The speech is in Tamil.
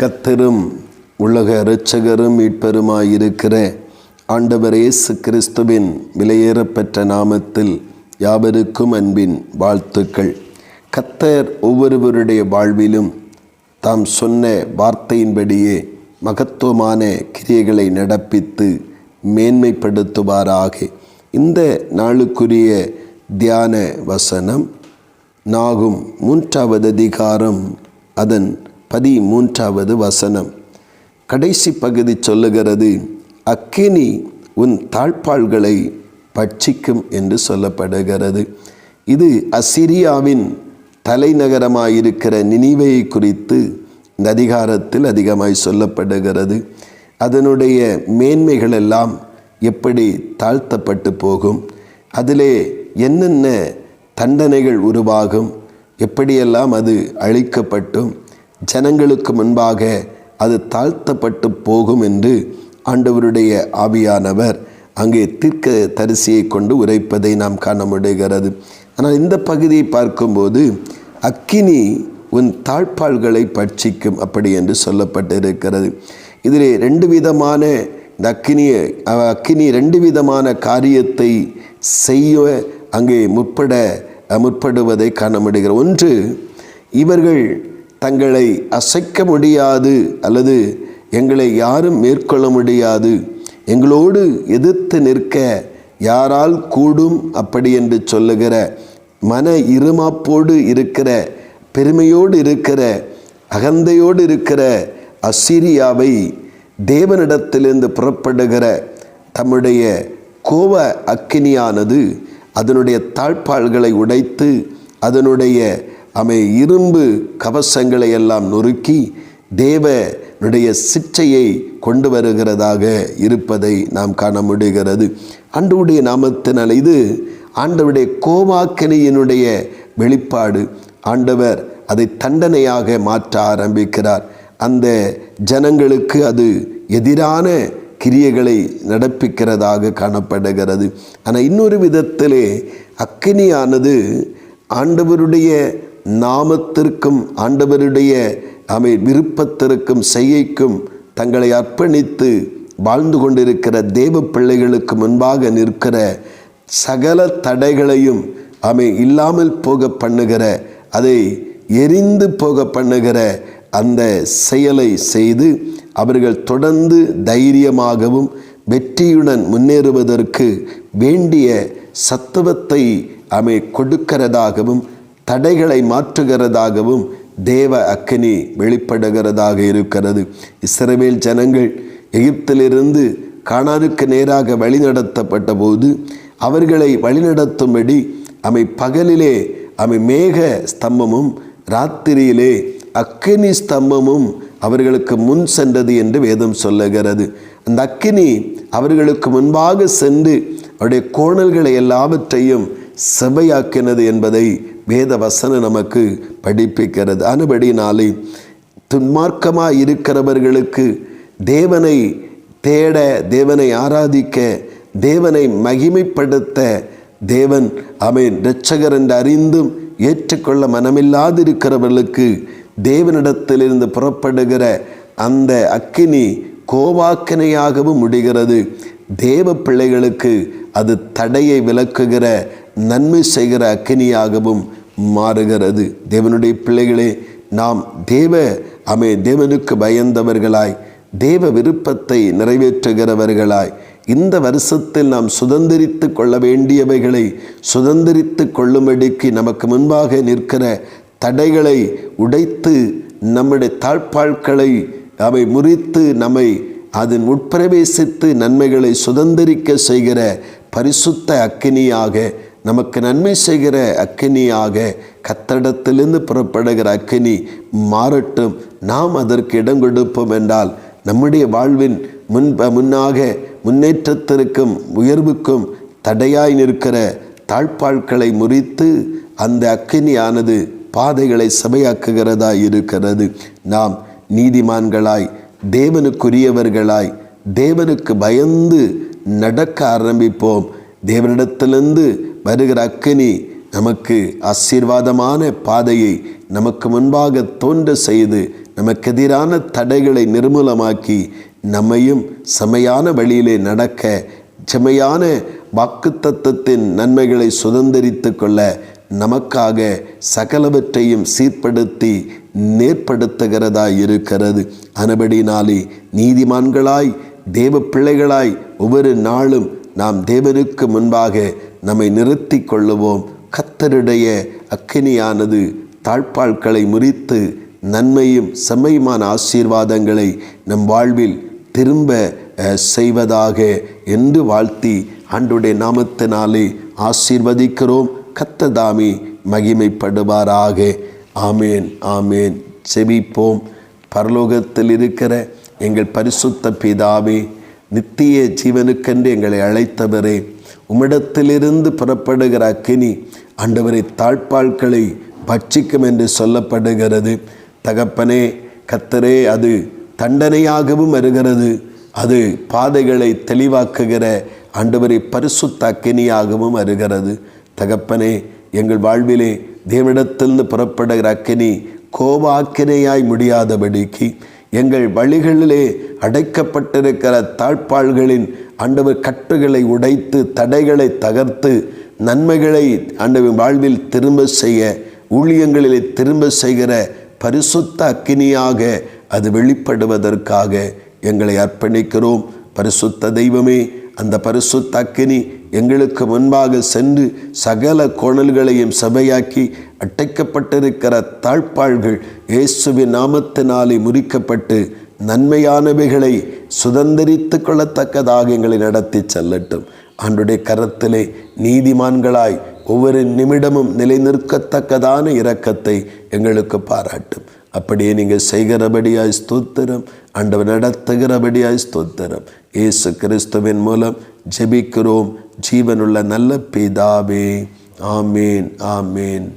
கத்தரும் உலக இரட்சகரும் மீட்பருமாயிருக்கிற ஆண்டவர் இயேசு கிறிஸ்துவின் விலையேறப்பெற்ற நாமத்தில் யாவருக்கும் அன்பின் வாழ்த்துக்கள். கத்தர் ஒவ்வொருவருடைய வாழ்விலும் தாம் சொன்ன வார்த்தையின்படியே மகத்துவமான கிரியைகளை நடப்பித்து மேன்மைப்படுத்துவாராக. இந்த நாளுக்குரிய தியான வசனம் நாகும் மூன்றாவது அதிகாரம் அதன் பதிமூன்றாவது வசனம். கடைசி பகுதி சொல்லுகிறது அக்கினி உன் தாழ்பாள்களை பட்சிக்கும் என்று சொல்லப்படுகிறது. இது அசிரியாவின் தலைநகரமாயிருக்கிற நினைவையை குறித்து இந்த அதிகாரத்தில் அதிகமாய் சொல்லப்படுகிறது. அதனுடைய மேன்மைகள் எல்லாம் எப்படி தாழ்த்தப்பட்டு போகும்? அதிலே என்னென்ன தண்டனைகள் உருவாகும்? எப்படியெல்லாம் அது அழிக்கப்பட்டும்? ஜனங்களுக்கு முன்பாக அது தாழ்த்தப்பட்டு போகும் என்று ஆண்டவருடைய ஆவியானவர் அங்கே தீர்க்க தரிசியை கொண்டு உரைப்பதை நாம் காண முடிகிறது. ஆனால் இந்த பகுதியை பார்க்கும்போது அக்கினி உன் தாழ்பால்களை பட்சிக்கும் அப்படி என்று சொல்லப்பட்டிருக்கிறது. இதிலே ரெண்டு விதமான இந்த அக்கினியை அக்கினி ரெண்டு விதமான காரியத்தை செய்ய அங்கே முற்பட முற்படுவதை காண முடிகிறது. ஒன்று இவர்கள் தங்களை அசைக்க முடியாது அல்லது எங்களை யாரும் மேற்கொள்ள முடியாது. எங்களோடு எதிர்த்து நிற்க யாரால் கூடும் அப்படி என்று சொல்லுகிற மன இருமாப்போடு இருக்கிற பெருமையோடு இருக்கிற அகந்தையோடு இருக்கிற அசிரியாவை தேவனிடத்திலிருந்து புறப்படுகிற தம்முடைய கோவ அக்கினியானது அதனுடைய தாழ்பாள்களை உடைத்து அதனுடைய தமை இரும்பு கவசங்களை எல்லாம் நொறுக்கி தேவனுடைய சிச்சையை கொண்டு வருகிறதாக இருப்பதை நாம் காண முடிகிறது. ஆண்டவுடைய நாமத்தினால் இது ஆண்டவருடைய கோமாக்கினியினுடைய வெளிப்பாடு. ஆண்டவர் அதை தண்டனையாக மாற்ற ஆரம்பிக்கிறார். அந்த ஜனங்களுக்கு அது எதிரான கிரியைகளை நடப்பிக்கிறதாக காணப்படுகிறது. ஆனால் இன்னொரு விதத்திலே அக்கினியானது ஆண்டவருடைய நாமத்திற்கும் ஆண்டவருடைய அவை விருப்பத்திற்கும் செய்யைக்கும் தங்களை அர்ப்பணித்து வாழ்ந்து கொண்டிருக்கிற தேவ பிள்ளைகளுக்கு முன்பாக நிற்கிற சகல தடைகளையும் அவை இல்லாமல் போக பண்ணுகிற அதை எரிந்து போக பண்ணுகிற அந்த செயலை செய்து அவர்கள் தொடர்ந்து தைரியமாகவும் வெற்றியுடன் முன்னேறுவதற்கு வேண்டிய சத்துவத்தை அமை கொடுக்கிறதாகவும் தடைகளை மாற்றுகிறதாகவும் தேவ அக்கினி வெளிப்படுகிறதாக இருக்கிறது. இஸ்ரவேல் ஜனங்கள் எகிப்திலிருந்து காணாருக்கு நேராக வழிநடத்தப்பட்ட போது அவர்களை வழிநடத்தும்படி அமை பகலிலே அமை மேக ஸ்தம்பமும் ராத்திரியிலே அக்கினி ஸ்தம்பமும் அவர்களுக்கு முன் சென்றது என்று வேதம் சொல்லுகிறது. அந்த அக்கினி அவர்களுக்கு முன்பாக சென்று அவருடைய கோணல்களை எல்லாவற்றையும் செவையாக்கினது என்பதை வேத வசனம் நமக்கு படிப்பிக்கிறது. அனுபடினாலே துன்மார்க்கமாக இருக்கிறவர்களுக்கு தேவனை தேட தேவனை ஆராதிக்க தேவனை மகிமைப்படுத்த தேவன் அவன் இரட்சகர் என்று அறிந்தும் ஏற்றுக்கொள்ள மனமில்லாதிருக்கிறவர்களுக்கு தேவனிடத்திலிருந்து புறப்படுகிற அந்த அக்கினி கோவாக்கினையாகவும் முடிகிறது. தேவ பிள்ளைகளுக்கு அது தடையை விளக்குகிற நன்மை செய்கிற அக்கினியாகவும் மாறுகிறது. தேவனுடைய பிள்ளைகளே நாம் தேவ அமே தேவனுக்கு பயந்தவர்களாய் தேவ விருப்பத்தை நிறைவேற்றுகிறவர்களாய் இந்த வருஷத்தில் நாம் சுதந்திரித்து கொள்ள வேண்டியவைகளை சுதந்திரித்து கொள்ளும்படிக்கு நமக்கு முன்பாக நிற்கிற தடைகளை உடைத்து நம்முடைய தாழ்பாழ்களை அவை முறித்து நம்மை அதன் உட்பிரவேசித்து நன்மைகளை சுதந்திரிக்க செய்கிற பரிசுத்த அக்கினியாக நமக்கு நன்மை செய்கிற அக்கினியாக கத்தடத்திலிருந்து புறப்படுகிற அக்கினி மாறட்டும். நாம் அதற்கு இடம் கொடுப்போம் என்றால் நம்முடைய வாழ்வின் முன் முன்னாக முன்னேற்றத்திற்கும் உயர்வுக்கும் தடையாய் நிற்கிற தாழ்பாழ்களை முறித்து அந்த அக்கினியானது பாதைகளை சபையாக்குகிறதா இருக்கிறது. நாம் நீதிமான்களாய் தேவனுக்குரியவர்களாய் தேவனுக்கு பயந்து நடக்க ஆரம்பிப்போம். தேவனிடத்திலிருந்து வருகிற அக்கினி நமக்கு ஆசீர்வாதமான பாதையை நமக்கு முன்பாக தோன்ற செய்து நமக்கு எதிரான தடைகளை நிர்மூலமாக்கி நம்மையும் செமையான வழியிலே நடக்க செமையான வாக்குத்தத்தத்தின் நன்மைகளை சுதந்திரித்து கொள்ள நமக்காக சகலவற்றையும் சீர்படுத்தி நேர்படுத்துகிறதா இருக்கிறது. அனபடினாலே நீதிமான்களாய் தேவ பிள்ளைகளாய் ஒவ்வொரு நாளும் நாம் தேவனுக்கு முன்பாக நம்மை நிறுத்தி கொள்ளுவோம். கத்தருடைய அக்கினியானது தாழ்பாள்களை முறித்து நன்மையும் செம்மையுமான ஆசீர்வாதங்களை நம் வாழ்வில் திரும்ப செய்வதாக என்று வாழ்த்தி ஆண்டுடைய நாமத்தினாலே ஆசீர்வதிக்கிறோம். கத்ததாமி மகிமைப்படுவாராக. ஆமேன் ஆமேன். செபிப்போம் பரலோகத்தில் இருக்கிற எங்கள் பரிசுத்த பிதாவே நித்திய ஜீவனுக்கென்று எங்களை அழைத்தவரே உம்மிடத்திலிருந்து புறப்படுகிற அக்கினி ஆண்டவரை தாழ்பாள்களை பட்சிக்கும் என்று சொல்லப்படுகிறது. தகப்பனே கத்தரே அது தண்டனையாகவும் வருகிறது. அது பாதைகளை தெளிவாக்குகிற ஆண்டவரை பரிசுத்த அக்கினியாகவும் வருகிறது. தகப்பனே எங்கள் வாழ்விலே தேவனிடத்திலிருந்து புறப்படுகிற அக்கினி கோபாக்கினையாய் முடியாதபடிக்கு எங்கள் வழிகளிலே அடைக்கப்பட்டிருக்கிற தாழ்பாள்களின் ஆண்டவர் கட்டுகளை உடைத்து தடைகளை தகர்த்து நன்மைகளை ஆண்டவர் வாழ்வில் திரும்ப செய்ய ஊழியங்களிலே திரும்ப செய்கிற பரிசுத்த அக்கினியாக அது வெளிப்படுவதற்காக எங்களை அர்ப்பணிக்கிறோம். பரிசுத்த தெய்வமே அந்த பரிசுத்த அக்கினி எங்களுக்கு முன்பாக சென்று சகல கோணல்களையும் சபையாக்கி அட்டைக்கப்பட்டிருக்கிற தாழ்ப்பாள்கள் இயேசுவின் நாமத்தினாலே முறிக்கப்பட்டு நன்மையானவைகளை சுதந்திரித்து கொள்ளத்தக்கதாக எங்களை நடத்தி செல்லட்டும். ஆண்டுடைய கரத்திலே நீதிமான்களாய் ஒவ்வொரு நிமிடமும் நிலைநிற்கத்தக்கதான இரக்கத்தை எங்களுக்கு பாராட்டும். அப்படியே நீங்கள் செய்கிறபடியாய் ஸ்தோத்திரம். ஆண்டவர் நடத்துகிறபடியாய் ஸ்தோத்திரம். இயேசு கிறிஸ்துவின் மூலம் ஜெபிக்கிறோம். ஜீவனுள்ள நல்ல பிதாவே. ஆமேன் ஆமேன்.